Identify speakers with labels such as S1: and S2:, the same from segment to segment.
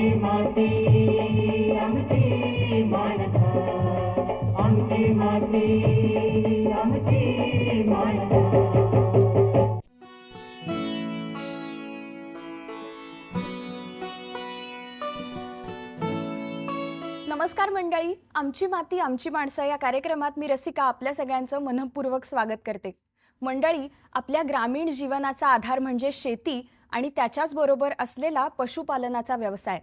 S1: आमची माती आमची माणसं. आमची माती आमची माणसं.
S2: नमस्कार मंडळी. आमची माती आमची माणसं या कार्यक्रमात मी रसिका आपल्या सगळ्यांचं मनपूर्वक स्वागत करते. मंडळी आपल्या ग्रामीण जीवनाचा आधार म्हणजे शेती आणि त्याच्याच बरोबर असलेला पशुपालनाचा व्यवसाय.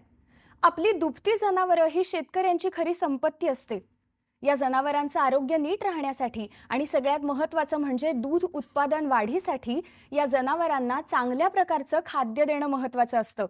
S2: आपली दुभती जनावरं ही शेतकऱ्यांची खरी संपत्ती असते. या जनावरांचं आरोग्य नीट राहण्यासाठी आणि सगळ्यात महत्त्वाचं म्हणजे दूध उत्पादन वाढीसाठी या जनावरांना चांगल्या प्रकारचं खाद्य देणं महत्त्वाचं असतं.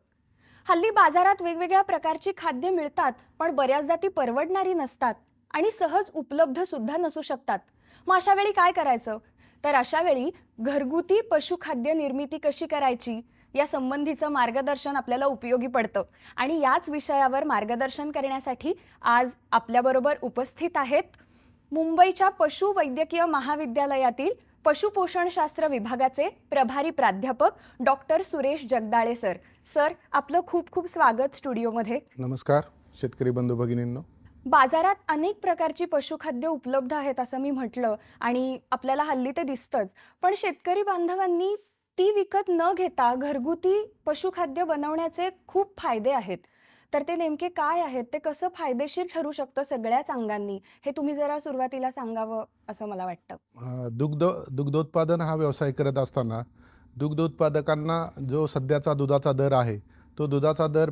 S2: हल्ली बाजारात वेगवेगळ्या प्रकारची खाद्य मिळतात पण बऱ्याचदा ती परवडणारी नसतात आणि सहज उपलब्ध सुद्धा नसू शकतात. मग अशा वेळी काय करायचं? तर अशा वेळी घरगुती पशुखाद्य निर्मिती कशी करायची? या संबंधीचं मार्गदर्शन आपल्याला उपयोगी पडतं. आणि याच विषयावर मार्गदर्शन करण्यासाठी आज आपल्याबरोबर उपस्थित आहेत मुंबईच्या पशुवैद्यकीय महाविद्यालयातील पशुपोषणशास्त्र विभागाचे प्रभारी प्राध्यापक doctor Suresh Jagdale sir. Sir आपलं खूप खूप स्वागत स्टुडिओमध्ये.
S3: नमस्कार शेतकरी बंधू भगिनींनो.
S2: बाजारात अनेक प्रकारची पशुखाद्य उपलब्ध आहेत असं मी म्हटलं आणि आपल्याला हल्ली ते दिसतंच. पण शेतकरी बांधवांनी ती विकत न घेता घरगुती पशुखाद्य बनवण्याचे खूप फायदे आहेत. तर ते नेमके काय आहेत? ते कसं फायदेशीर ठरू शकतं सगळ्याच अंगांनी? हे तुम्ही जरा सुरुवातीला सांगावं असं मला वाटतं.
S3: दुग्ध दुग्धोत्पादन हा व्यवसाय करत असताना दुग्धोत्पादकांना जो सध्याचा दुधाचा दर आहे तो दुधाचा दर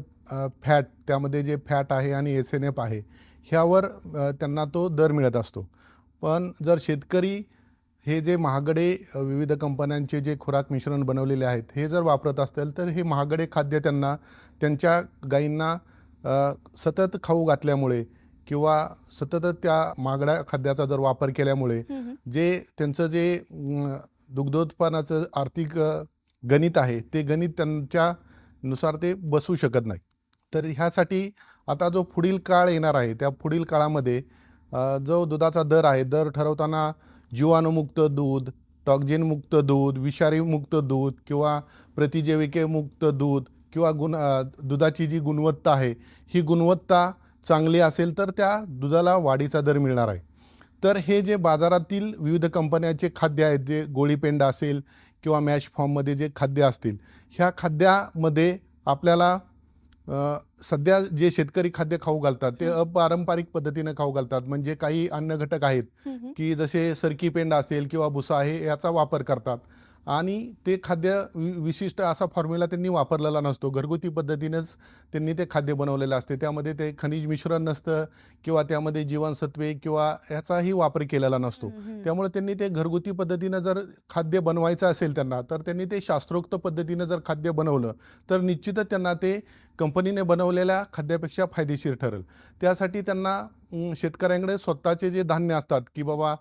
S3: फॅट त्यामध्ये जे फॅट आहे आणि एस एन एफ आहे ह्यावर त्यांना तो दर मिळत असतो. पण जर शेतकरी हे जे महागडे विविध कंपन्यांचे जे खुराक मिश्रण बनवलेले आहेत हे जर वापरत असतील तर हे महागडे खाद्य त्यांना त्यांच्या गायींना सतत खाऊ घातल्यामुळे किंवा सतत त्या महागड्या खाद्याचा जर वापर केल्यामुळे जे त्यांचं जे दुग्धोत्पादनाचं आर्थिक गणित आहे ते गणित त्यांच्यानुसार ते बसू शकत नाही. तर ह्यासाठी आता जो पुढील काळ येणार आहे त्या पुढील काळामध्ये जो दुधाचा दर आहे दर ठरवताना जीवाणुमुक्त दूध टॉक्झिनमुक्त दूध विषारीमुक्त दूध किंवा प्रतिजैविकेमुक्त दूध किंवा गुण दुधाची जी गुणवत्ता आहे ही गुणवत्ता चांगली असेल तर त्या दुधाला वाढीचा दर मिळणार आहे. तर हे जे बाजारातील विविध कंपन्यांचे खाद्य आहेत जे गोळीपेंडा असेल किंवा मॅश फॉर्ममध्ये जे खाद्य असतील ह्या खाद्यामध्ये आपल्याला सध्या जे शेतकरी खाद्य खाऊ घालतात ते अपारंपरिक पद्धतीनं खाऊ घालतात. म्हणजे काही अन्न घटक आहेत की जसे सरकी पेंडा असेल किंवा भुसा आहे याचा वापर करतात. आणि ते खाद्य वि विशिष्ट असा फॉर्म्युला त्यांनी वापरलेला नसतो. घरगुती पद्धतीनंच त्यांनी ते खाद्य बनवलेलं असते. त्यामध्ये ते खनिज मिश्रण नसतं किंवा त्यामध्ये जीवनसत्वे किंवा ह्याचाही वापर केलेला नसतो. त्यामुळे त्यांनी ते घरगुती पद्धतीनं जर खाद्य बनवायचं असेल त्यांना तर त्यांनी ते शास्त्रोक्त पद्धतीनं जर खाद्य बनवलं तर निश्चितच त्यांना ते कंपनीने बनवलेल्या खाद्यापेक्षा फायदेशीर ठरेल. त्यासाठी त्यांना शेतकऱ्यांकडे स्वतःचे जे धान्य असतात की बाबा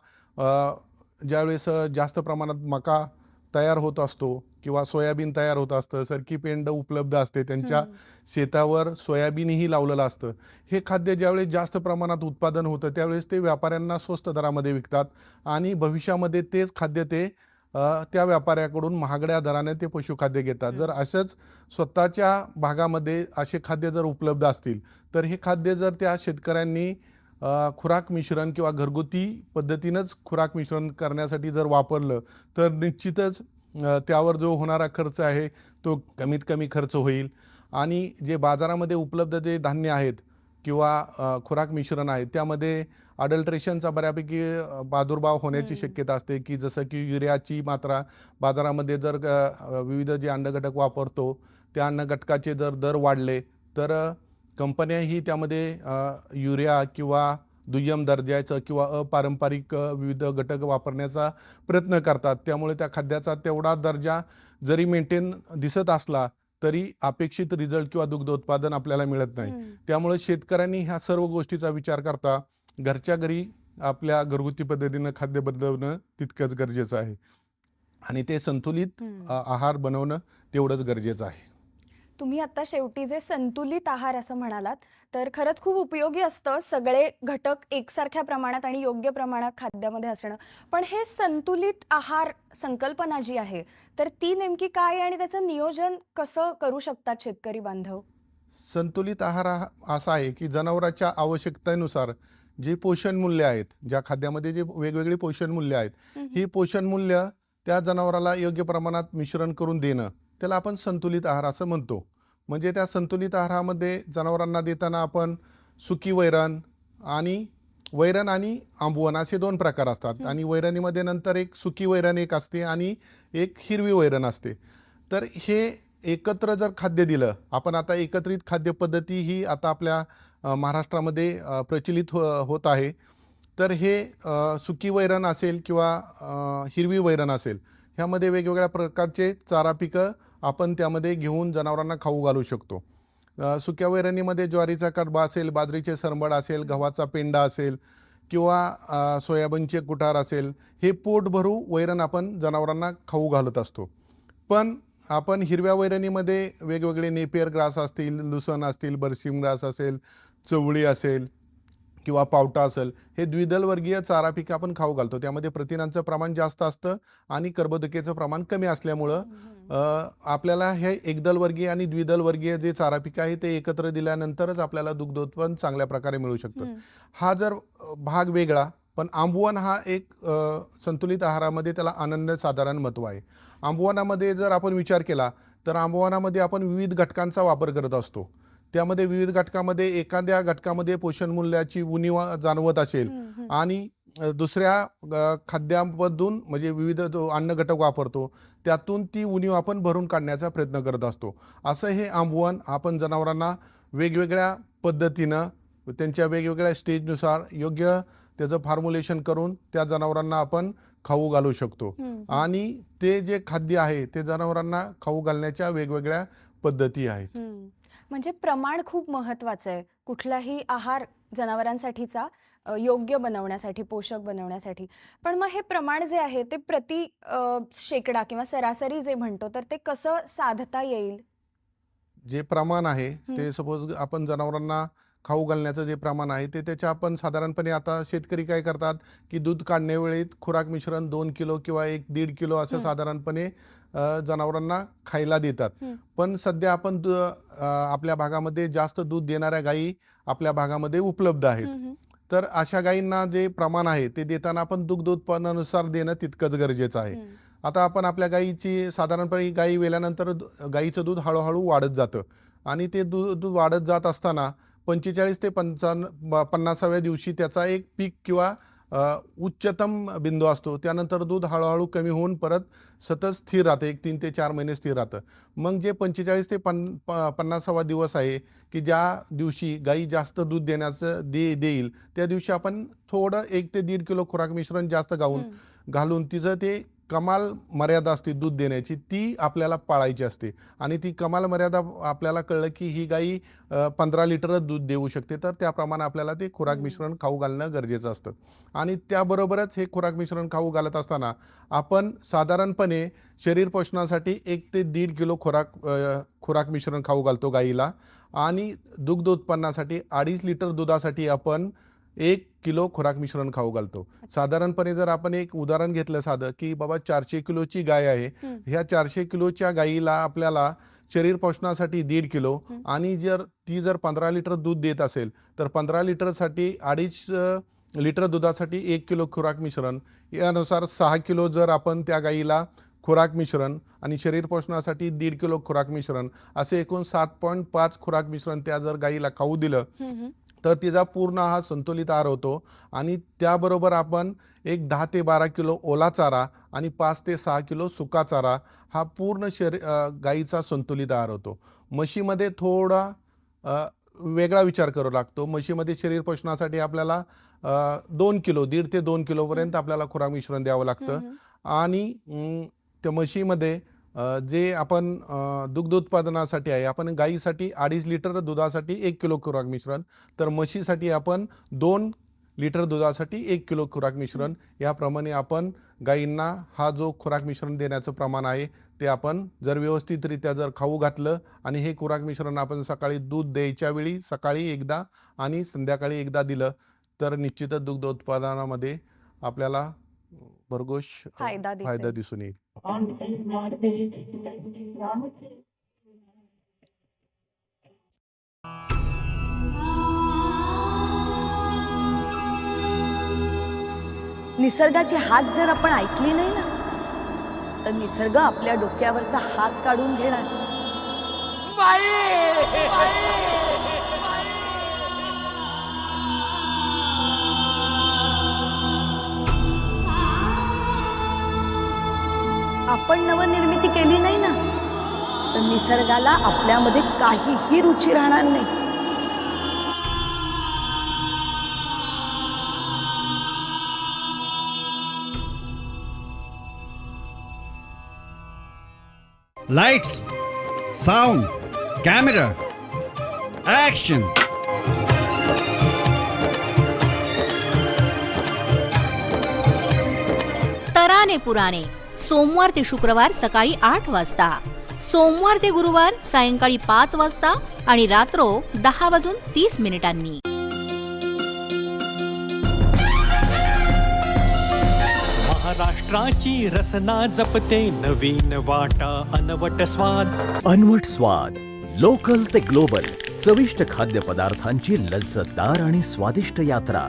S3: ज्यावेळेस जास्त प्रमाणात मका तयार होत असतो किंवा सोयाबीन तयार होत असतं सरकी पेंड उपलब्ध असते त्यांच्या शेतावर सोयाबीनही लावलेलं असतं. हे खाद्य ज्यावेळेस जास्त प्रमाणात उत्पादन होतं त्यावेळेस ते व्यापाऱ्यांना स्वस्त दरामध्ये विकतात आणि भविष्यामध्ये तेच खाद्य ते त्या व्यापाऱ्याकडून महागड्या दराने ते पशुखाद्य घेतात. जर असंच स्वतःच्या भागामध्ये असे खाद्य जर उपलब्ध असतील तर हे खाद्य जर त्या शेतकऱ्यांनी खुराक मिश्रण किंवा घरगुती पद्धतीनंच खुराक मिश्रण करण्यासाठी जर वापरलं तर निश्चितच त्यावर जो होणारा खर्च आहे तो कमीत कमी खर्च होईल. आणि जे बाजारामध्ये उपलब्ध जे धान्य आहेत किंवा खुराक मिश्रण आहे त्यामध्ये अडल्ट्रेशनचा बऱ्यापैकी प्रादुर्भाव होण्याची शक्यता असते की जसं की युरियाची मात्रा बाजारामध्ये जर विविध जे अन्नघटक वापरतो त्या अन्नघटकाचे जर दर वाढले तर कंपन्याही त्यामध्ये युरिया किंवा दुय्यम दर्जाचं किंवा अपारंपरिक विविध घटक वापरण्याचा प्रयत्न करतात. त्यामुळे त्या खाद्याचा तेवढा दर्जा जरी मेंटेन दिसत असला तरी अपेक्षित रिझल्ट किंवा दुग्ध उत्पादन आपल्याला मिळत नाही. त्यामुळे शेतकऱ्यांनी ह्या सर्व गोष्टीचा विचार करता घरच्या घरी आपल्या घरगुती पद्धतीनं खाद्य बनवणं तितकंच गरजेचं आहे. आणि ते संतुलित आहार बनवणं तेवढंच गरजेचं आहे.
S2: तुम्ही आता शेवटी जे संतुलित आहार असं म्हणालात तर खरंच खूप उपयोगी असतं सगळे घटक एकसारख्या प्रमाणात आणि योग्य प्रमाणात खाद्यामध्ये असणं. पण हे संतुलित आहार संकल्पना जी आहे तर ती नेमकी काय आणि त्याचं नियोजन कसं करू शकतात शेतकरी बांधव?
S3: संतुलित आहार हा असा आहे की जनावराच्या आवश्यकतेनुसार जे पोषण मूल्य आहेत ज्या खाद्यामध्ये जे वेगवेगळी पोषण मूल्य आहेत ही पोषण मूल्य त्या जनावराला योग्य प्रमाणात मिश्रण करून देणं. त्याला आपण संतुलित आहार असं म्हणतो. म्हणजे त्या संतुलित आहारामध्ये जनावरांना देताना आपण सुकी वैरण आणि वैरण आणि आंबवण असे दोन प्रकार असतात. आणि वैरणीमध्ये नंतर एक सुकी वैरण एक असते आणि एक हिरवी वैरण असते. तर हे एकत्र जर खाद्य दिलं आपण आता एकत्रित खाद्य पद्धती ही आता आपल्या महाराष्ट्रामध्ये प्रचलित हो होत आहे. तर हे सुकी वैरण असेल किंवा हिरवी वैरण असेल ह्यामध्ये वेगवेगळ्या प्रकारचे चारा पिकं आपण त्यामध्ये घेऊन जनावरांना खाऊ घालू शकतो. सुक्या वैरणीमध्ये ज्वारीचा कडबा असेल बाजरीचे सरंबड असेल गव्हाचा पेंडा असेल किंवा सोयाबीनचे कुटार असेल हे पोट भरू वैरण आपण जनावरांना खाऊ घालत असतो. पण आपण हिरव्या वैरणीमध्ये वेगवेगळे नेपियर ग्रास असतील लुसन असतील बरसिम ग्रास असेल चवळी असेल किंवा पावटा असेल हे द्विदलवर्गीय चारा पिकं आपण खाऊ घालतो. त्यामध्ये प्रथिनांचं प्रमाण जास्त असतं आणि कर्बोदकेचं प्रमाण कमी असल्यामुळं आपल्याला हे एकदल वर्गीय आणि द्विदल वर्गीय जे चारा पिकं आहे ते एकत्र दिल्यानंतरच आपल्याला दुग्धोत्पन्न चांगल्या प्रकारे मिळू शकतं. हा जर भाग वेगळा पण आंबवण हा एक संतुलित आहारामध्ये त्याला अनन्य साधारण महत्त्व आहे. आंबवनामध्ये जर आपण विचार केला तर आंबवनामध्ये आपण विविध घटकांचा वापर करत असतो. त्यामध्ये विविध घटकामध्ये एखाद्या घटकामध्ये पोषण मूल्याची उणीव जाणवत असेल आणि दुसऱ्या खाद्यामधून म्हणजे विविध जो अन्न घटक वापरतो त्यातून ती उणीव आपण भरून काढण्याचा प्रयत्न करत असतो. असं हे आंबवण आपण जनावरांना वेगवेगळ्या पद्धतीनं त्यांच्या वेगवेगळ्या स्टेजनुसार योग्य त्याचं फॉर्म्युलेशन करून त्या जनावरांना आपण खाऊ घालू शकतो. आणि ते जे खाद्य आहे ते जनावरांना खाऊ घालण्याच्या वेगवेगळ्या पद्धती आहेत.
S2: म्हणजे प्रमाण खूप महत्वाचं आहे. कुठलाही आहार जनावरांसाठीचा योग्य बनवण्यासाठी पोषक बनवण्यासाठी. पण मग हे प्रमाण जे आहे ते प्रति शेकडा किंवा सरासरी जे म्हणतो तर ते कसं साधता येईल?
S3: जे प्रमाण आहे ते सपोज आपण जनावरांना खाऊ घालण्याचं जे प्रमाण आहे ते त्याच्या आपण साधारणपणे आता शेतकरी काय करतात की दूध काढण्यावेळी खुराक मिश्रण दोन किलो किंवा एक दीड किलो असं साधारणपणे जनावरांना खायला देतात. पण सध्या आपण आपल्या भागामध्ये जास्त दूध देणाऱ्या गायी आपल्या भागामध्ये उपलब्ध आहेत. तर अशा गायींना जे प्रमाण आहे ते देताना आपण दुग्ध उत्पन्नानुसार देणं तितकंच गरजेचं आहे. आता आपण आपल्या गायीची साधारणपणे गायी वेल्यानंतर गायीचं दूध हळूहळू वाढत जातं. आणि ते दूध दूध वाढत जात असताना पंचेचाळीस ते पंचावन्न पन्नासाव्या दिवशी त्याचा एक पीक किंवा उच्चतम बिंदू असतो. त्यानंतर दूध हळूहळू कमी होऊन परत सतत स्थिर राहतं. एक तीन ते चार महिने स्थिर राहतं. मग जे पंचेचाळीस ते पन पन्नासावा दिवस आहे की ज्या दिवशी गाई जास्त दूध देण्याचं दे देईल त्या दिवशी आपण थोडं एक ते दीड किलो खुराक मिश्रण जास्त गाऊन घालून तिचं ते कमाल मर्यादा असते दूध देण्याची ती आपल्याला पाळायची असते. आणि ती कमाल मर्यादा आपल्याला कळलं की ही गाई पंधरा लिटरच दूध देऊ शकते. तर त्याप्रमाणे आपल्याला ते खुराक मिश्रण खाऊ घालणं गरजेचं असतं. आणि त्याबरोबरच हे खुराक मिश्रण खाऊ घालत असताना आपण साधारणपणे शरीर पोषणासाठी एक ते दीड किलो खुराक खुराक मिश्रण खाऊ घालतो गाईला. आणि दुग्ध उत्पन्नासाठी अडीच लिटर दुधासाठी आपण एक किलो खुराक मिश्रण खाऊ घालतो. साधारणपणे जर आपण एक उदाहरण घेतलं साधं की बाबा चारशे किलोची गाय आहे ह्या चारशे किलोच्या गाईला आपल्याला शरीर पोषणासाठी दीड किलो आणि जर ती जर पंधरा लिटर दूध देत असेल तर पंधरा लिटरसाठी अडीच लिटर दुधासाठी एक किलो खुराक मिश्रण. यानुसार सहा किलो जर आपण त्या गाईला खुराक मिश्रण आणि शरीर पोषणासाठी दीड किलो खुराक मिश्रण असे एकूण सात पॉईंट पाच खुराक मिश्रण त्या जर गाईला खाऊ दिलं तर तिचा पूर्ण हा संतुलित आहार होतो. आणि त्याबरोबर आपण एक दहा ते बारा किलो ओला चारा आणि पाच ते सहा किलो सुका चारा हा पूर्ण शरी गाईचा संतुलित आहार होतो. म्हशीमध्ये थोडा वेगळा विचार करावा लागतो. म्हशीमध्ये शरीर पोषणासाठी आपल्याला दोन किलो दीड ते दोन किलोपर्यंत आपल्याला खुराक मिश्रण द्यावं लागतं. आणि त्या म्हशीमध्ये जे आपण दुग्ध उत्पादनासाठी आहे आपण गाईसाठी अडीच लिटर दुधासाठी एक किलो खुराक मिश्रण तर म्हशीसाठी आपण दोन लिटर दुधासाठी एक किलो खुराक मिश्रण. याप्रमाणे आपण गाईंना हा जो खुराक मिश्रण देण्याचं प्रमाण आहे ते आपण जर व्यवस्थितरित्या जर खाऊ घातलं आणि हे खुराक मिश्रण आपण सकाळी दूध द्यायच्या वेळी सकाळी एकदा आणि संध्याकाळी एकदा दिलं तर निश्चितच दुग्ध उत्पादनामध्ये आपल्याला भरघोष
S2: फायदा दिसेल.
S3: फायदा दिसून येईल.
S4: निसर्गाची हात जर आपण ऐकली नाही ना तर निसर्ग आपल्या डोक्यावरचा हात काढून घेणार. आपण नवनिर्मिती केली नाही ना तर निसर्गाला आपल्यामध्ये काहीही रुची राहणार नाही
S5: Lights, sound, camera, action.
S6: तराने पुराणे सोमवार ते शुक्रवार सकाळी आठ वाजता. सोमवार ते गुरुवार सायंकाळी पाच वाजता आणि रात्रो दहा वाजून तीस मिनिटांनी.
S7: महाराष्ट्राची रसना जपते नवीन वाटा अनवट स्वाद.
S8: अनवट स्वाद लोकल ते ग्लोबल चविष्ट खाद्यपदार्थांची लज्जतदार आणि स्वादिष्ट यात्रा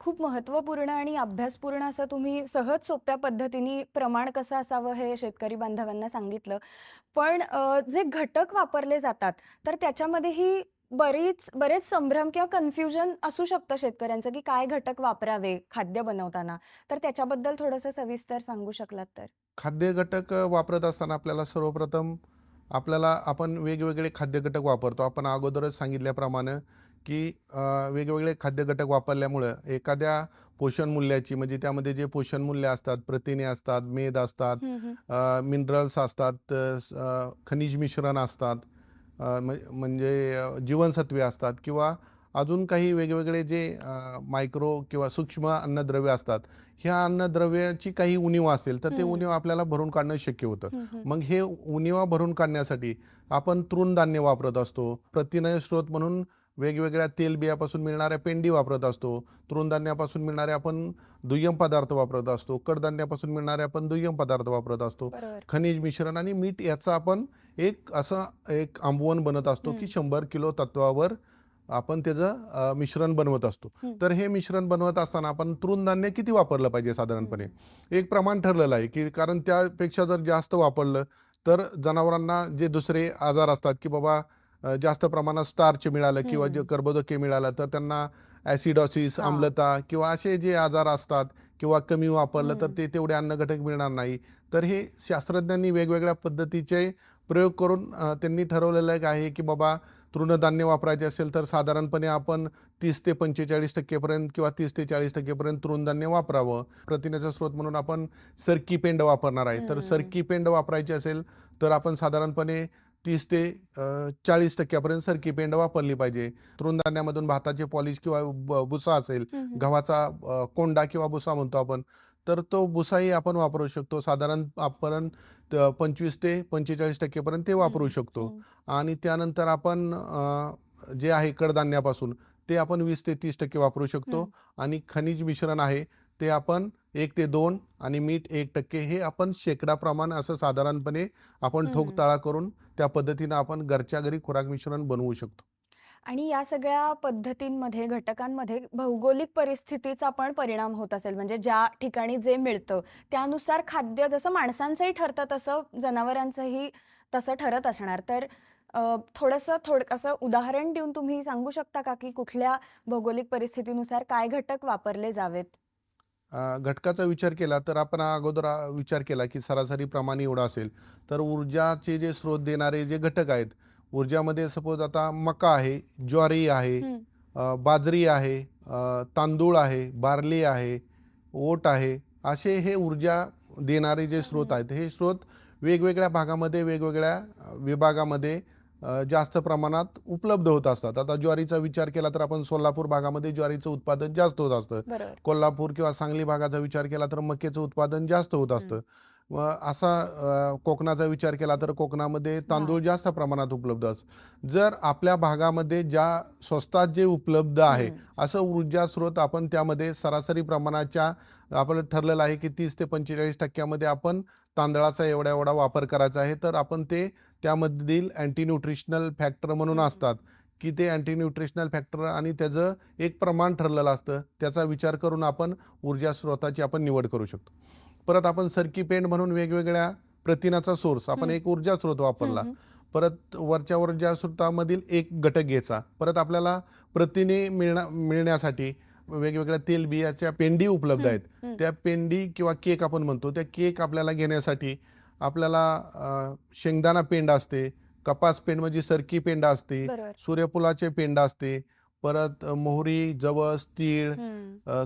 S2: खूप महत्त्वपूर्ण आणि अभ्यासपूर्ण असं तुम्ही सहज सोप्या पद्धतीने प्रमाण कसं असावं हे शेतकरी बांधवांना सांगितलं. पण अ, जे घटक वापरले जातात तर त्याच्यामध्येही बरीच बरेच संभ्रम किंवा कन्फ्युजन असू शकतं शेतकऱ्यांचं की काय घटक वापरावे खाद्य बनवताना. तर त्याच्याबद्दल थोडंसं सविस्तर सांगू शकलात तर.
S3: खाद्य घटक वापरत असताना आपल्याला सर्वप्रथम आपल्याला आपण वेगवेगळे खाद्य घटक वापरतो. आपण अगोदरच सांगितल्याप्रमाणे की वेगवेगळे खाद्य घटक वापरल्यामुळं एखाद्या पोषण मूल्याची म्हणजे त्यामध्ये जे पोषण मूल्य असतात प्रथिने असतात मेद असतात मिनरल्स असतात खनिज मिश्रण असतात म्हणजे जीवनसत्वे असतात किंवा अजून काही वेगवेगळे जे मायक्रो किंवा सूक्ष्म अन्नद्रव्य असतात ह्या अन्नद्रव्याची काही उणीव असेल तर ते. उणीव आपल्याला भरून काढणं शक्य होतं. मग हे उणीवा भरून काढण्यासाठी आपण तृणधान्य वापरत असतो प्रथिने स्रोत म्हणून वेगवेगळ्या तेलबियापासून मिळणाऱ्या पेंडी वापरत असतो तृणधान्यापासून मिळणारे आपण दुय्यम पदार्थ वापरत असतो कडधान्यापासून मिळणारे आपण दुय्यम पदार्थ वापरत असतो खनिज मिश्रण आणि मीठ याचा आपण एक असं एक आंबवण बनत असतो की. शंभर किलो तत्वावर आपण त्याचं मिश्रण बनवत असतो. तर हे मिश्रण बनवत असताना आपण तृणधान्य किती वापरलं पाहिजे साधारणपणे एक प्रमाण ठरलेलं आहे की कारण त्यापेक्षा जर जास्त वापरलं तर जनावरांना जे दुसरे आजार असतात की बाबा जास्त प्रमाणात स्टार्च मिळालं किंवा जे. कर्बोदके मिळालं तर त्यांना ॲसिडॉसिस. आम्लता किंवा असे जे आजार असतात किंवा कमी वापरलं तर. ते तेवढे अन्नघटक मिळणार नाही तर हे शास्त्रज्ञांनी वेगवेगळ्या पद्धतीचे प्रयोग करून त्यांनी ठरवलेलं एक आहे की बाबा तृणधान्य वापरायचे असेल तर साधारणपणे आपण तीस ते पंचेचाळीस टक्केपर्यंत किंवा तीस ते चाळीस टक्केपर्यंत तृणधान्य वापरावं प्रथिनेचा स्रोत म्हणून आपण सरकी पेंड वापरणार आहे तर. सरकी पेंड वापरायची असेल तर आपण साधारणपणे तीस ते चाळीस टक्क्यापर्यंत सरकी पेंड वापरली पाहिजे तृणधान्यामधून भाताचे पॉलिश किंवा भुसा असेल. गव्हाचा कोंडा किंवा भुसा म्हणतो आपण तर तो भुसाही आपण वापरू शकतो साधारण आपण त- पंचवीस ते पंचेचाळीस टक्केपर्यंत ते वापरू. शकतो
S2: हम्म.
S3: आणि त्यानंतर आपण जे आहे कडधान्यापासून ते आपण वीस ते तीस टक्के वापरू शकतो आणि खनिज मिश्रण आहे ते आपण एक ते दोन आणि मीठ एक टक्के हे आपण शेकडाप्रमाण असं साधारणपणे आपण ठोक
S2: हम्म.
S3: ताळा करून त्या पद्धतीनं आपण घरच्या घरी खुराक मिश्रण बनवू शकतो
S2: आणि या सगळ्या पद्धतींमध्ये घटकांमध्ये भौगोलिक परिस्थितीचा पण परिणाम होत असेल. म्हणजे ज्या ठिकाणी जे मिळतं त्यानुसार खाद्य जसं माणसांचंही ठरतं तसं जनावरांचंही तसं ठरत असणार. तर थोडंसं थोड असं उदाहरण देऊन तुम्ही सांगू शकता का की कुठल्या भौगोलिक परिस्थितीनुसार काय घटक वापरले जावेत?
S3: घटकाचा विचार केला तर आपण अगोदर विचार केला की सरासरी प्रमाण एवढं असेल. तर ऊर्जाचे जे स्रोत देणारे जे घटक आहेत ऊर्जामध्ये सपोज आता मका आहे ज्वारी आहे
S2: हं.
S3: अ, बाजरी आहे अ, तांदूळ आहे बार्ली आहे ओट आहे असे हे ऊर्जा देणारे जे स्रोत आहेत हे स्रोत वेगवेगळ्या भागामध्ये वेगवेगळ्या अ, विभागामध्ये अ, जास्त प्रमाणात उपलब्ध होत असतात. आता ज्वारीचा विचार केला तर आपण सोलापूर भागामध्ये ज्वारीचं उत्पादन जास्त होत असतं.
S2: बरोबर.
S3: कोल्हापूर किंवा सांगली भागाचा विचार केला तर मक्याचं उत्पादन जास्त होत असतं. व असा कोकणाचा विचार केला तर कोकणामध्ये तांदूळ जास्त प्रमाणात उपलब्ध असतं जर आपल्या भागामध्ये ज्या स्वस्तात जे उपलब्ध आहे असं ऊर्जा स्रोत आपण त्यामध्ये सरासरी प्रमाणाच्या आपलं ठरलेलं आहे की तीस ते पंचेचाळीस टक्क्यामध्ये आपण तांदळाचा एवढा एवढा वापर करायचा आहे तर आपण ते त्यामधील अँटी न्यूट्रिशनल फॅक्टर म्हणून असतात. की ते अँटी न्यूट्रिशनल फॅक्टर आणि त्याचं एक प्रमाण ठरलेलं असतं त्याचा विचार करून आपण ऊर्जा स्रोताची आपण निवड करू शकतो. परत आपण सरकी पेंड म्हणून वेगवेगळ्या प्रथिनाचा सोर्स आपण एक ऊर्जा स्रोत वापरला. परत वरच्या ऊर्जा स्रोतामधील एक घटक घ्यायचा. परत आपल्याला प्रथिने मिळण्या मिळण्यासाठी वेगवेगळ्या तेलबियाच्या पेंडी उपलब्ध आहेत. त्या पेंडी किंवा केक आपण म्हणतो त्या केक आपल्याला घेण्यासाठी आपल्याला शेंगदाणा पेंड असते कपास पेंड म्हणजे सरकी पेंड असते सूर्यफुलाचे पेंड असते परत मोहरी जवस तीळ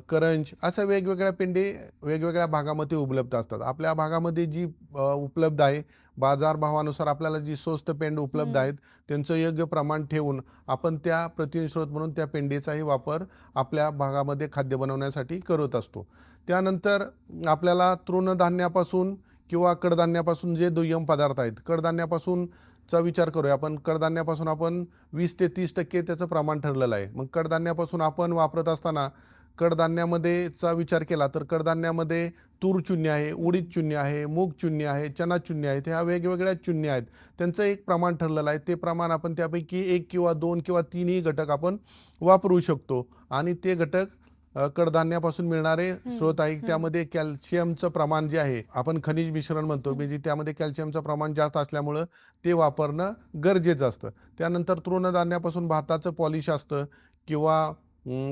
S3: करंज अशा वेगवेगळ्या पेंडे वेगवेगळ्या भागामध्ये उपलब्ध असतात. आपल्या भागामध्ये जी उपलब्ध आहे बाजारभावानुसार आपल्याला जी स्वस्त पेंड उपलब्ध. आहेत त्यांचं योग्य प्रमाण ठेवून आपण त्या प्रतिस्रोत म्हणून त्या पेंडीचाही वापर आपल्या भागामध्ये खाद्य बनवण्यासाठी करत असतो. त्यानंतर आपल्याला तृणधान्यापासून किंवा कडधान्यापासून जे दुय्यम पदार्थ आहेत कडधान्यापासून चा विचार करूया. आपण कडधान्यापासून आपण वीस ते तीस टक्के त्याचं प्रमाण ठरलेलं आहे. मग कडधान्यापासून आपण वापरत असताना कडधान्यामध्ये चा विचार केला तर कडधान्यामध्ये तूर चुन्य आहे उडीद चुन्य आहे मूग चुन्य आहे चना चुन्य आहेत ह्या वेगवेगळ्या चुन्य आहेत. त्यांचं एक प्रमाण ठरलेलं आहे. ते प्रमाण आपण त्यापैकी एक किंवा दोन किंवा तीनही घटक आपण वापरू शकतो आणि ते घटक कडधान्यापासून मिळणारे स्रोत आहे. त्यामध्ये कॅल्शियमचं प्रमाण जे आहे आपण खनिज मिश्रण म्हणतो म्हणजे त्यामध्ये कॅल्शियमचं प्रमाण जास्त असल्यामुळं ते वापरणं गरजेचं असतं. त्यानंतर तृणधान्यापासून भाताचं पॉलिश असतं किंवा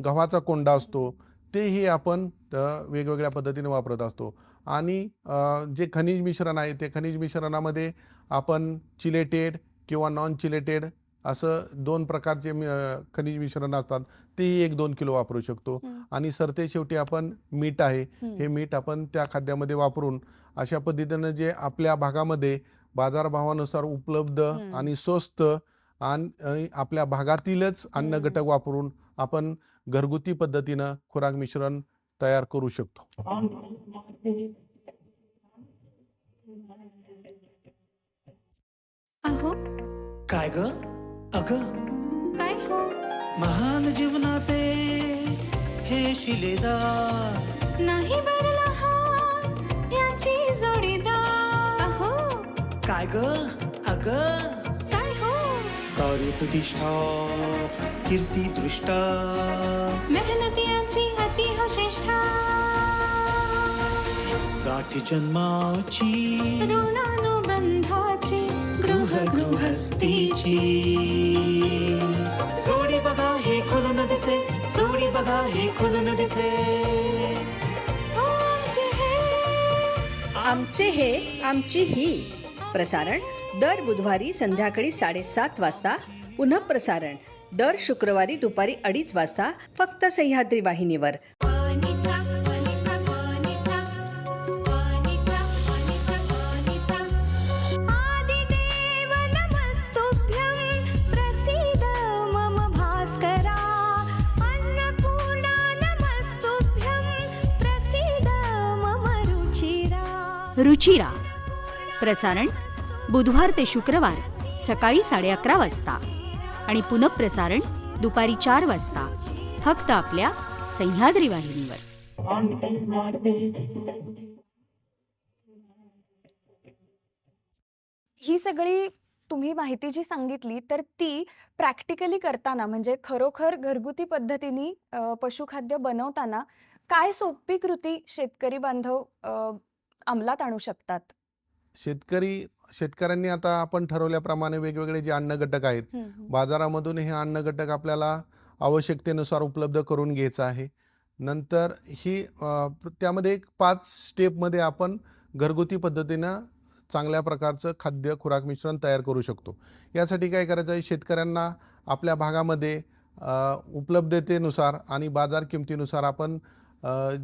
S3: गव्हाचा कोंडा असतो तेही आपण वेगवेगळ्या पद्धतीने वापरत असतो. आणि जे खनिज मिश्रण आहे ते खनिज मिश्रणामध्ये आपण चिलेटेड किंवा नॉन चिलेटेड असं दोन प्रकारचे खनिज मिश्रण असतात तेही एक दोन किलो वापरू शकतो. आणि सरते शेवटी आपण मीठ आहे
S2: हं.
S3: हे मीठ आपण त्या खाद्यामध्ये वापरून अशा पद्धतीनं जे आपल्या भागामध्ये बाजारभावानुसार उपलब्ध. आणि स्वस्त आणि आपल्या भागातीलच अन्न. घटक वापरून आपण घरगुती पद्धतीनं खुराक मिश्रण तयार करू शकतो
S7: काय ग अग.
S6: काय हो?
S7: महान जीवनाचे हे शिलेदार.
S6: नाही बरला हा याची जोडीदार. अहो.
S7: काय ग? अग.
S6: काय हो?
S7: कार्य प्रतिष्ठा कीर्ती दृष्टा.
S6: मेहनतीची अति हो श्रेष्ठा.
S7: गाठी जन्माची गृह गृहस्थीची जोडी बघा हे खुलून दिसे जोडी बघा हे खुलून दिसे
S6: आमचे हे
S4: आमचे हे आमची ही प्रसारण दर बुधवारी संध्याकाळी साडेसात वाजता पुनः प्रसारण दर शुक्रवारी दुपारी अडीच वाजता फक्त सह्याद्री वाहिनीवर.
S6: रुचिरा
S9: प्रसारण बुधवार ते शुक्रवार सकाळी साडे अकरा वाजता. आणि पुनःप्रसारण दुपारी चार वाजता. फक्त आपल्या सह्याद्री वाहिनीवर.
S2: ही सगळी तुम्ही माहिती जी सांगितली तर ती प्रॅक्टिकली करताना म्हणजे खरोखर घरगुती पद्धतीने पशुखाद्य बनवताना काय सोपी कृती शेतकरी बांधव अंमलात आणू शकतात.
S3: शेतकरी शेतकऱ्यांनी आता आपण ठरवल्याप्रमाणे वेगवेगळे जे अन्न घटक आहेत. बाजारामधून हे अन्न घटक आपल्याला आवश्यकतेनुसार उपलब्ध करून घ्यायचं आहे. नंतर ही त्यामध्ये एक पाच स्टेपमध्ये आपण घरगुती पद्धतीनं चांगल्या प्रकारचं खाद्य खुराक मिश्रण तयार करू शकतो. यासाठी काय करायचं आहे? शेतकऱ्यांना आपल्या भागामध्ये उपलब्धतेनुसार आणि बाजार किमतीनुसार आपण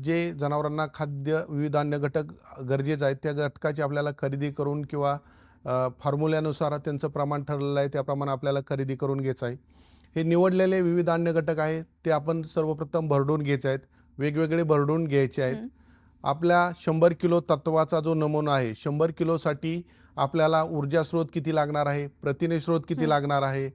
S3: जे जनावरांना खाद्य विविध अन्न घटक गरजेचं आहे त्या घटकाची आपल्याला खरेदी करून किंवा फॉर्म्युल्यानुसार त्यांचं प्रमाण ठरलेलं आहे त्याप्रमाणे आपल्याला खरेदी करून घ्यायचं आहे हे निवडलेले विविध अन्न घटक आहेत ते आपण सर्वप्रथम भरडून घ्यायचे आहेत वेगवेगळे भरडून घ्यायचे आहेत. आपल्या शंभर किलो तत्वाचा जो नमुना आहे शंभर किलोसाठी आपल्याला ऊर्जा स्रोत किती लागणार आहे प्रथिने स्रोत किती. लागणार आहे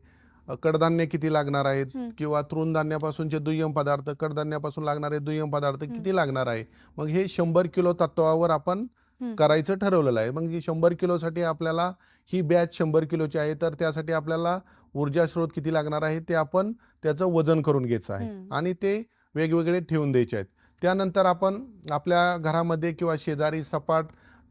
S3: कडधान्य किती लागणार आहेत. किंवा तृणधान्यापासूनचे दुय्यम पदार्थ कडधान्यापासून लागणारे दुय्यम पदार्थ. किती लागणार आहे मग हे शंभर किलो तत्वावर आपण. करायचं ठरवलेलं आहे मग ही शंभर किलोसाठी आपल्याला ही बॅच शंभर किलोची आहे तर त्यासाठी आपल्याला ऊर्जा स्रोत किती लागणार आहे ते आपण त्याचं वजन करून घ्यायचं आहे. आणि ते वेगवेगळे ठेवून द्यायचे आहेत त्यानंतर आपण आपल्या घरामध्ये किंवा शेजारी सपाट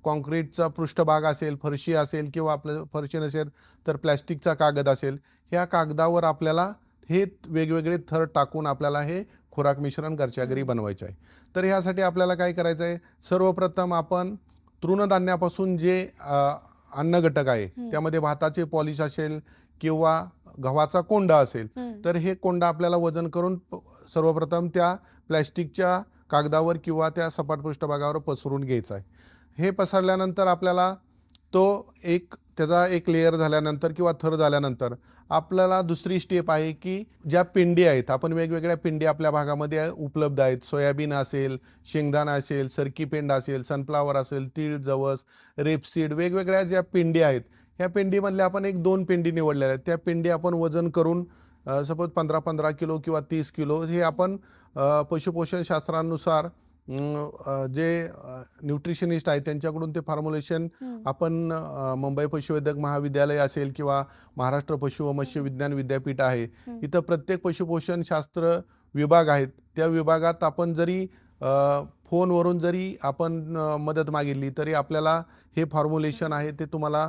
S3: कॉन्क्रीटचा पृष्ठभाग असेल फरशी असेल किंवा आपलं फरशी नसेल तर प्लॅस्टिकचा कागद असेल ह्या कागदावर आपल्याला हे वेगवेगळे थर टाकून आपल्याला हे खुराक मिश्रण घरच्या घरी बनवायचे आहे तर ह्यासाठी आपल्याला काय करायचं आहे सर्वप्रथम आपण तृणधान्यापासून जे अन्न घटक आहे. त्यामध्ये भाताचे पॉलिश असेल किंवा गव्हाचा कोंडा असेल. तर हे कोंडा आपल्याला वजन करून सर्वप्रथम त्या प्लॅस्टिकच्या कागदावर किंवा त्या सपाट पृष्ठभागावर पसरून घ्यायचा आहे हे पसरल्यानंतर आपल्याला तो एक त्याचा एक लेअर झाल्यानंतर किंवा थर झाल्यानंतर आपल्याला दुसरी स्टेप आहे की ज्या पिंडी आहेत आपण वेगवेगळ्या पिंडी आपल्या भागामध्ये उपलब्ध आहेत. सोयाबीन असेल शेंगदाणा असेल सरकी पेंड असेल सनफ्लावर असेल तीळ जवस रेपसीड वेगवेगळ्या ज्या पिंडी आहेत ह्या पिंडीमधल्या आपण एक दोन पिंडी निवडलेल्या आहेत. त्या पिंडी आपण वजन करून सपोज पंधरा पंधरा किलो किंवा तीस किलो हे आपण पशुपोषण शास्त्रानुसार जे न्यूट्रिशनिस्ट आहेत त्यांच्याकडून ते फॉर्म्युलेशन. आपण मुंबई पशुवैद्यक महाविद्यालय असेल किंवा महाराष्ट्र पशु व मत्स्य विज्ञान विद्यापीठ आहे. इथं प्रत्येक पशुपोषण शास्त्र विभाग आहेत त्या विभागात आपण जरी फोनवरून जरी आपण मदत मागितली तरी आपल्याला हे फॉर्म्युलेशन आहे ते तुम्हाला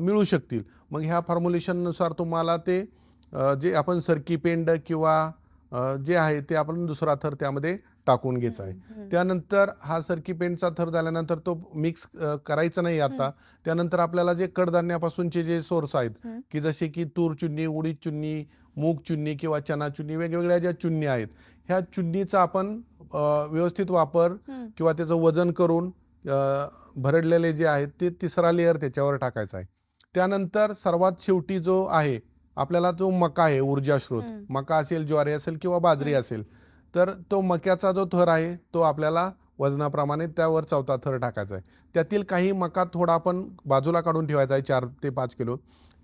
S3: मिळू शकतील मग ह्या फॉर्म्युलेशननुसार तुम्हाला ते जे आपण सरकी पेंड किंवा जे आहे ते आपण दुसरा थर त्यामध्ये टाकून घ्यायचा आहे. त्यानंतर हा सरकी पेंटचा थर झाल्यानंतर तो मिक्स करायचा नाही आता त्यानंतर आपल्याला जे कडधान्यापासूनचे जे सोर्स आहेत. की जसे की तूर चुन्नी उडीद चुन्नी मूग चुन्नी किंवा चना चुन्नी वेगवेगळ्या ज्या चुन्नी आहेत ह्या चुन्नीचा आपण व्यवस्थित वापर. किंवा त्याचं वजन करून भरडलेले जे आहेत ते तिसरा लेअर त्याच्यावर टाकायचा आहे त्यानंतर सर्वात शेवटी जो आहे आपल्याला जो मका आहे ऊर्जा स्रोत. मका असेल ज्वारी असेल किंवा बाजरी असेल तर तो मक्याचा जो थर आहे तो आपल्याला वजनाप्रमाणे त्यावर चौथा थर टाकायचा आहे. त्यातील काही मका थोडा आपण बाजूला काढून ठेवायचा आहे चार ते पाच किलो.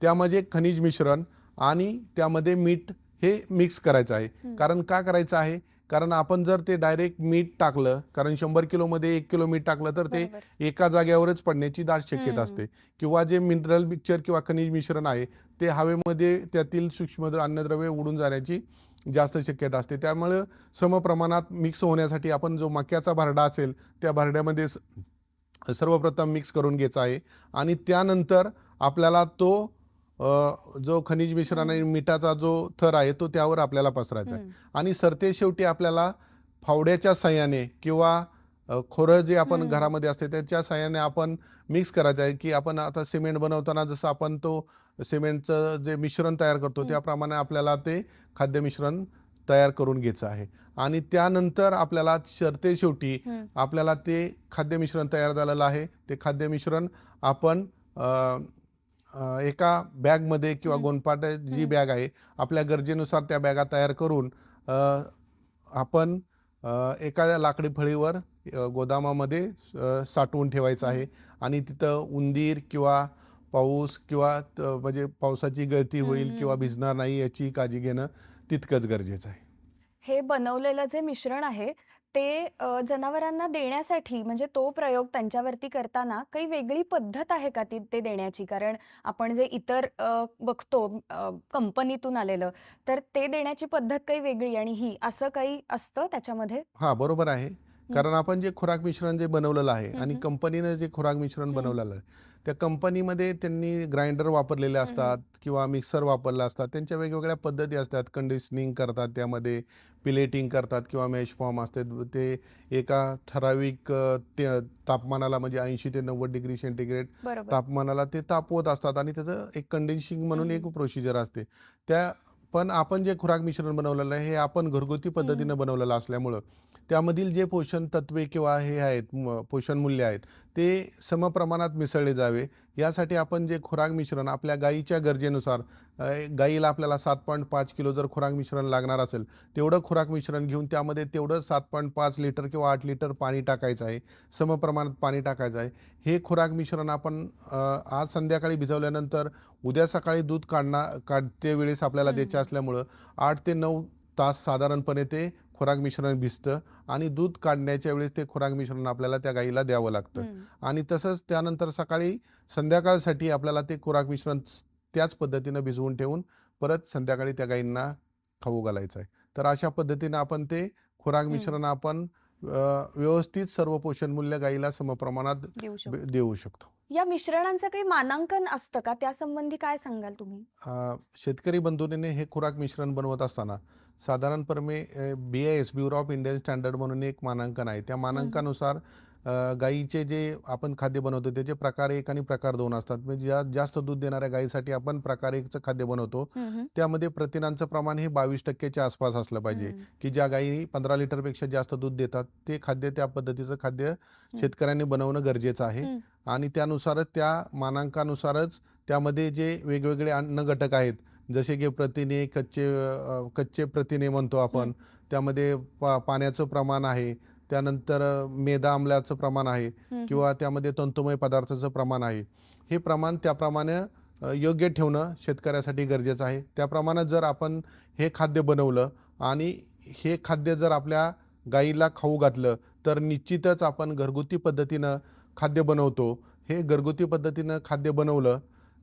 S3: त्यामध्ये खनिज मिश्रण आणि त्यामध्ये मीठ हे मिक्स करायचं आहे. कारण का करायचं आहे? कारण आपण जर ते डायरेक्ट मीठ टाकलं कारण शंभर किलोमध्ये एक किलो मीठ टाकलं तर ते. एका जागेवरच पडण्याची दाट शक्यता. असते. किंवा जे मिनरल मिक्सचर किंवा खनिज मिश्रण आहे ते हवेमध्ये त्यातील सूक्ष्म अन्नद्रव्ये उडून जाण्याची जास्त शक्यता असते. त्यामुळं समप्रमाणात मिक्स होण्यासाठी आपण जो मक्याचा भरडा असेल त्या भरड्यामध्ये सर्वप्रथम मिक्स करून घ्यायचा आहे. आणि त्यानंतर आपल्याला तो जो खनिज मिश्रण आणि मिठाचा जो थर आहे तो त्यावर आपल्याला पसरायचा आहे. आणि सरते शेवटी आपल्याला फावड्याच्या साह्याने किंवा खोरं जे आपण. घरामध्ये असते त्याच्या साह्याने आपण मिक्स करायचं आहे की आपण आता सिमेंट बनवताना जसं आपण तो सिमेंटचं जे मिश्रण तयार करतो. त्याप्रमाणे आपल्याला ते खाद्य मिश्रण तयार करून घ्यायचं आहे आणि त्यानंतर आपल्याला शर्ते शेवटी. आपल्याला ते खाद्य मिश्रण तयार झालेलं आहे ते खाद्य मिश्रण आपण एका बॅगमध्ये किंवा. गोनपाट जी. बॅग आहे आपल्या गरजेनुसार त्या बॅगा तयार करून आपण एका लाकडी फळीवर गोदामामध्ये साठवून ठेवायचं आहे आणि तिथं उंदीर किंवा पाऊस किंवा म्हणजे पावसाची गळती होईल. किंवा भिजणार नाही याची काळजी घेणं तितकंच गरजेचं आहे
S2: हे बनवलेलं जे मिश्रण आहे ते जनावरांना देण्यासाठी म्हणजे तो प्रयोग त्यांच्यावरती करताना काही वेगळी पद्धत आहे का ती ते देण्याची? कारण आपण जे इतर बघतो कंपनीतून आलेलं तर ते देण्याची पद्धत काही वेगळी आणि ही असं काही असतं त्याच्यामध्ये?
S3: हा बरोबर आहे. कारण आपण जे खुराक मिश्रण जे बनवलेलं आहे आणि. कंपनीनं जे खुराक मिश्रण. बनवलेलं आहे त्या कंपनीमध्ये त्यांनी ग्राइंडर वापरलेले असतात किंवा मिक्सर वापरला असतात. त्यांच्या वेगवेगळ्या पद्धती असतात. कंडिशनिंग करतात त्यामध्ये पिलेटिंग करतात किंवा मॅश फॉर्म असतात ते एका ठराविक ते तापमानाला म्हणजे ऐंशी ते नव्वद डिग्री सेंटीग्रेड तापमानाला ते तापवत असतात आणि त्याचं एक कंडिशनिंग म्हणून एक. प्रोसिजर असते. त्या पण आपण जे खुराक मिश्रण बनवलेलं आहे हे आपण घरगुती पद्धतीनं बनवलेलं असल्यामुळं त्यामधील जे पोषण तत्वे किंवा हे आहेत पोषण मूल्य आहेत ते समप्रमाणात मिसळले जावे. यासाठी आपण जे खुराक मिश्रण आपल्या गाईच्या गरजेनुसार गाईला आपल्याला सात पॉईंट पाच किलो जर खुराक मिश्रण लागणार असेल तेवढं खुराक मिश्रण घेऊन त्यामध्ये तेवढं सात पॉईंट पाच लिटर किंवा आठ लिटर पाणी टाकायचं आहे. समप्रमाणात पाणी टाकायचं आहे. हे खुराक मिश्रण आपण आज संध्याकाळी भिजवल्यानंतर उद्या सकाळी दूध काढणार काढते वेळेस आपल्याला द्यायचे असल्यामुळं आठ ते नऊ तास साधारणपणे ते खुराक मिश्रण भिजतं आणि दूध काढण्याच्या वेळेस ते खुराक मिश्रण आपल्याला त्या गाईला द्यावं लागतं. आणि तसंच त्यानंतर सकाळी संध्याकाळसाठी आपल्याला ते खुराक मिश्रण त्याच पद्धतीनं भिजवून ठेवून परत संध्याकाळी त्या गाईंना खाऊ घालायचं आहे तर अशा पद्धतीनं आपण ते खुराक. मिश्रण आपण व्यवस्थित सर्व पोषण मूल्य गाईला समप्रमाणात
S2: देऊ शकतो या मिश्रणांचं काही मानांकन असतं का? त्यासंबंधी काय सांगाल तुम्ही?
S3: अ, शेतकरी बंधूने हे खुराक मिश्रण बनवत असताना साधारणपणे B I S bureau of Indian standard म्हणून एक मानांकन आहे. त्या मानांकनानुसार अ, गाईचे जे आपण खाद्य बनवतो त्याचे प्रकार एक आणि प्रकार दोन असतात. म्हणजे ज्या जास्त दूध देणाऱ्या गाईसाठी आपण प्रकार एकचं खाद्य बनवतो.
S2: हम्म,
S3: त्यामध्ये प्रथिनांचं प्रमाण हे बावीस टक्क्याच्या आसपास असलं पाहिजे
S2: हम्म.
S3: की ज्या गायी पंधरा लिटरपेक्षा जास्त दूध देतात ते खाद्य त्या पद्धतीचं खाद्य शेतकऱ्यांनी बनवणं गरजेचं आहे.
S2: हम्म.
S3: आणि त्यानुसारच त्या मानांकानुसारच त्यामध्ये जे वेगवेगळे अन्न घटक आहेत जसे की प्रथिने कच्चे कच्चे प्रथिने म्हणतो आपण त्यामध्ये पा पाण्याचं प्रमाण आहे त्यानंतर मेदा आम्लाचं प्रमाण आहे. किंवा त्यामध्ये तंतुमय पदार्थाचं प्रमाण आहे. हे प्रमाण त्याप्रमाणे योग्य ठेवणं शेतकऱ्यासाठी गरजेचं आहे. त्याप्रमाणे जर आपण हे खाद्य बनवलं आणि हे खाद्य जर आपल्या गाईला खाऊ घातलं तर निश्चितच आपण घरगुती पद्धतीनं खाद्य बनवतो. हे घरगुती पद्धतीनं खाद्य बनवलं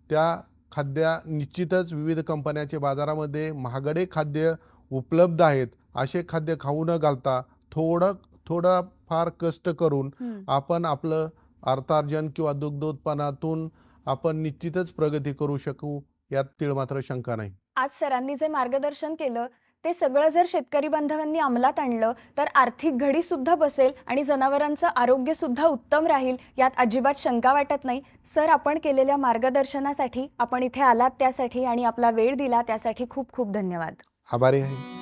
S3: त्या खाद्या निश्चितच विविध कंपन्याचे बाजारामध्ये महागडे खाद्य उपलब्ध आहेत. असे खाद्य खाऊ न घालता थोडं थोडं फार कष्ट करून. आपण आपलं अर्थार्जन किंवा दुग्धोत्पन्नातून आपण निश्चितच प्रगती करू शकू यात तीळ मात्र शंका नाही.
S2: आज सरांनी जे मार्गदर्शन केलं ते सगळं जर शेतकरी बांधवांनी अंमलात आणलं तर आर्थिक घडी सुद्धा बसेल आणि जनावरांचं आरोग्य सुद्धा उत्तम राहील यात अजिबात शंका वाटत नाही. सर आपण केलेल्या मार्गदर्शनासाठी आपण इथे आलात त्यासाठी आणि आपला वेळ दिला त्यासाठी खूप खूप धन्यवाद.
S3: आभारी आहे.